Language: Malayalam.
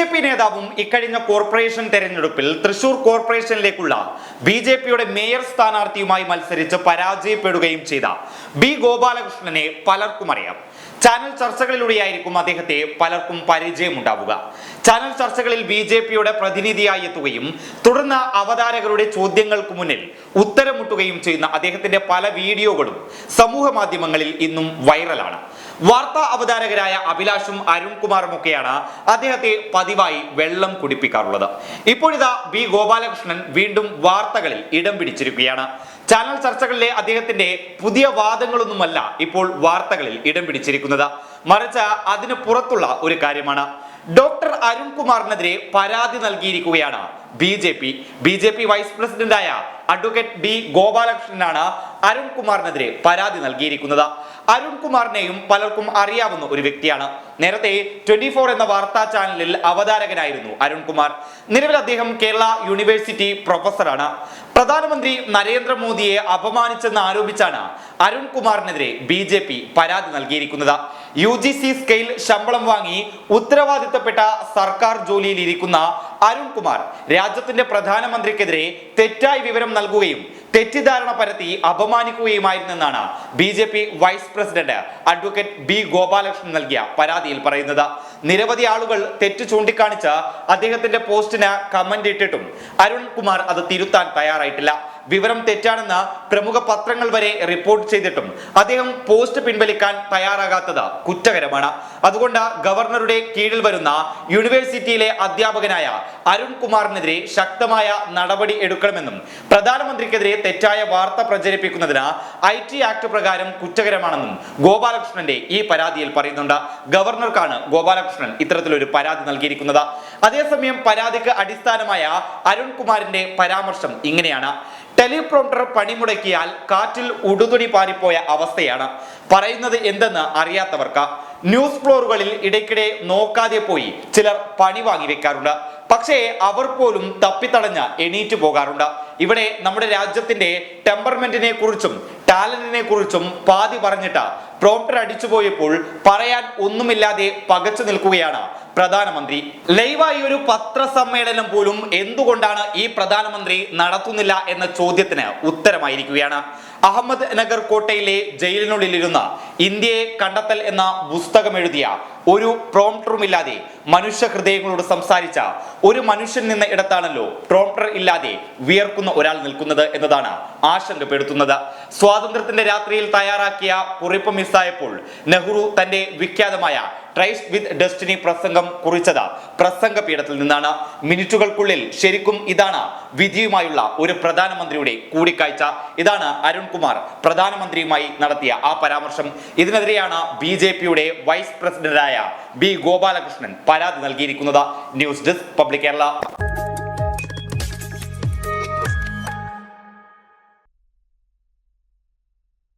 ജെ പി നേതാവും ഇക്കഴിഞ്ഞ കോർപ്പറേഷൻ തെരഞ്ഞെടുപ്പിൽ തൃശൂർ കോർപ്പറേഷനിലേക്കുള്ള ബി ജെ പിയുടെ മേയർ സ്ഥാനാർത്ഥിയുമായി മത്സരിച്ച് പരാജയപ്പെടുകയും ചെയ്ത ബി ഗോപാലകൃഷ്ണനെ പലർക്കും അറിയാം. ചാനൽ ചർച്ചകളിലൂടെയായിരിക്കും അദ്ദേഹത്തെ പലർക്കും പരിചയമുണ്ടാവുക. ചാനൽ ചർച്ചകളിൽ ബി ജെ പിയുടെ പ്രതിനിധിയായി എത്തുകയും തുടർന്ന് അവതാരകരുടെ ചോദ്യങ്ങൾക്ക് മുന്നിൽ ഉത്തരമുട്ടുകയും ചെയ്യുന്ന അദ്ദേഹത്തിന്റെ പല വീഡിയോകളും സമൂഹ മാധ്യമങ്ങളിൽ ഇന്നും വൈറലാണ്. വാർത്താ അവതാരകരായ അഭിലാഷും അരുൺകുമാറും ഒക്കെയാണ് അദ്ദേഹത്തെ പതിവായി വെള്ളം കുടിപ്പിക്കാറുള്ളത്. ഇപ്പോഴിതാ ബി ഗോപാലകൃഷ്ണൻ വീണ്ടും വാർത്തകളിൽ ഇടം പിടിച്ചിരിക്കുകയാണ്. ചാനൽ ചർച്ചകളിലെ അദ്ദേഹത്തിന്റെ പുതിയ വാദങ്ങളൊന്നുമല്ല ഇപ്പോൾ വാർത്തകളിൽ ഇടം പിടിച്ചിരിക്കുന്നത്. മറിച്ച് അതിന് പുറത്തുള്ള ഒരു കാര്യമാണ്. ഡോക്ടർ അരുൺകുമാറിനെതിരെ പരാതി നൽകിയിരിക്കുകയാണ് B J P. B J P vice പ്രസിഡന്റായ അഡ്വക്കേറ്റ് ബി ഗോപാലകൃഷ്ണനാണ് അരുൺകുമാറിനെതിരെ പരാതി നൽകിയിരിക്കുന്നത്. അരുൺകുമാറിനെയും പലർക്കും അറിയാവുന്ന ഒരു വ്യക്തിയാണ്. നേരത്തെ ട്വന്റി ഫോർ എന്ന വാർത്താ ചാനലിൽ അവതാരകനായിരുന്നു അരുൺകുമാർ. നിലവിൽ അദ്ദേഹം കേരള യൂണിവേഴ്സിറ്റി പ്രൊഫസറാണ്. പ്രധാനമന്ത്രി നരേന്ദ്രമോദിയെ അപമാനിച്ചെന്ന് ആരോപിച്ചാണ് അരുൺകുമാറിനെതിരെ ബി ജെ പി പരാതി നൽകിയിരിക്കുന്നത്. യു ജി സി സ്കെയിൽ ശമ്പളം വാങ്ങി ഉത്തരവാദിത്തപ്പെട്ട സർക്കാർ ജോലിയിൽ ഇരിക്കുന്ന അരുൺകുമാർ രാജ്യത്തിന്റെ പ്രധാനമന്ത്രിക്കെതിരെ തെറ്റായ വിവരം നൽകുകയും തെറ്റിദ്ധാരണ പരത്തി അപമാനിക്കുകയുമായിരുന്നെന്നാണ് B J P vice president advocate B Gopalakrishnan നൽകിയ പരാതിയിൽ പറയുന്നത്. നിരവധി ആളുകൾ തെറ്റ് ചൂണ്ടിക്കാണിച്ച് അദ്ദേഹത്തിന്റെ പോസ്റ്റിന് കമന്റ് ഇട്ടിട്ടും അരുൺകുമാർ അത് തിരുത്താൻ തയ്യാറായിട്ടില്ല. വിവരം തെറ്റാണെന്ന് പ്രമുഖ പത്രങ്ങൾ വരെ റിപ്പോർട്ട് ചെയ്തിട്ടും അദ്ദേഹം പോസ്റ്റ് പിൻവലിക്കാൻ തയ്യാറാകാത്തത് കുറ്റകരമാണ്. അതുകൊണ്ട് ഗവർണറുടെ കീഴിൽ വരുന്ന യൂണിവേഴ്സിറ്റിയിലെ അധ്യാപകനായ അരുൺ കുമാറിനെതിരെ ശക്തമായ നടപടി എടുക്കണമെന്നും പ്രധാനമന്ത്രിക്കെതിരെ തെറ്റായ വാർത്ത പ്രചരിപ്പിക്കുന്നതിന് ഐ ടി ആക്ട് പ്രകാരം കുറ്റകരമാണെന്നും ഗോപാലകൃഷ്ണന്റെ ഈ പരാതിയിൽ പറയുന്നുണ്ട്. ഗവർണർക്കാണ് ഗോപാലകൃഷ്ണൻ ഇത്തരത്തിലൊരു പരാതി നൽകിയിരിക്കുന്നത്. അതേസമയം പരാതിക്ക് അടിസ്ഥാനമായ അരുൺകുമാറിന്റെ പരാമർശം ഇങ്ങനെയാണ്. ടെലിപ്രോംപ്റ്റർ പണിമുടക്കിയാൽ കാറ്റിൽ ഉടുതുണി പാറിപ്പോയ അവസ്ഥയാണ്. പറയുന്നത് എന്തെന്ന് അറിയാത്തവർക്ക് ന്യൂസ് ഫ്ലോറുകളിൽ ഇടയ്ക്കിടെ നോക്കാതെ പോയി ചിലർ പണി വാങ്ങി വെക്കാറുണ്ട്. പക്ഷേ അവർ പോലും തപ്പിത്തടഞ്ഞ് എണീറ്റ് പോകാറുണ്ട്. ഇവിടെ നമ്മുടെ രാജ്യത്തിന്റെ ടെമ്പർമെന്റിനെ കുറിച്ചും ടാലന്റിനെ കുറിച്ചും പാതി പറഞ്ഞിട്ട് പ്രോംപ്റ്റർ അടിച്ചുപോയപ്പോൾ പറയാൻ ഒന്നുമില്ലാതെ പകച്ചു നിൽക്കുകയാണ് പ്രധാനമന്ത്രി. ലൈവായി ഒരു പത്രസമ്മേളനം പോലും എന്തുകൊണ്ടാണ് ഈ പ്രധാനമന്ത്രി നടത്തുന്നില്ല എന്ന ചോദ്യത്തിന് ഉത്തരമായിരിക്കുകയാണ്. അഹമ്മദ് നഗർ കോട്ടയിലെ ജയിലിനുള്ളിലിരുന്ന ഇന്ത്യയെ കണ്ടെത്തൽ എന്ന പുസ്തകം എഴുതിയ ഒരു പ്രോംപ്റ്ററും ഇല്ലാതെ മനുഷ്യ ഹൃദയങ്ങളോട് സംസാരിച്ച ഒരു മനുഷ്യൻ നിന്ന ഇടത്താണല്ലോ പ്രോംപ്റ്റർ ഇല്ലാതെ വിയർക്കുന്ന ഒരാൾ നിൽക്കുന്നത് എന്നതാണ് ആശങ്കപ്പെടുത്തുന്നത്. സ്വാതന്ത്ര്യത്തിന്റെ രാത്രിയിൽ തയ്യാറാക്കിയ കുറിപ്പ് മിസ്സായപ്പോൾ നെഹ്റു തന്റെ വിഖ്യാതമായ ട്രൈസ് വിത്ത് ഡെസ്റ്റിനി പ്രസംഗം കുറിച്ചത് പ്രസംഗ പീഠത്തിൽ നിന്നാണ്. മിനിറ്റുകൾക്കുള്ളിൽ ശരിക്കും ഇതാണ് വിധിയുമായുള്ള ഒരു പ്രധാനമന്ത്രിയുടെ കൂടിക്കാഴ്ച. ഇതാണ് അരുൺകുമാർ പ്രധാനമന്ത്രിയുമായി നടത്തിയ ആ പരാമർശം. ഇതിനെതിരെയാണ് ബി ജെ പിയുടെ വൈസ് പ്രസിഡന്റായ ബി ഗോപാലകൃഷ്ണൻ പരാതി നൽകിയിരിക്കുന്നത്. News desk public Kerala.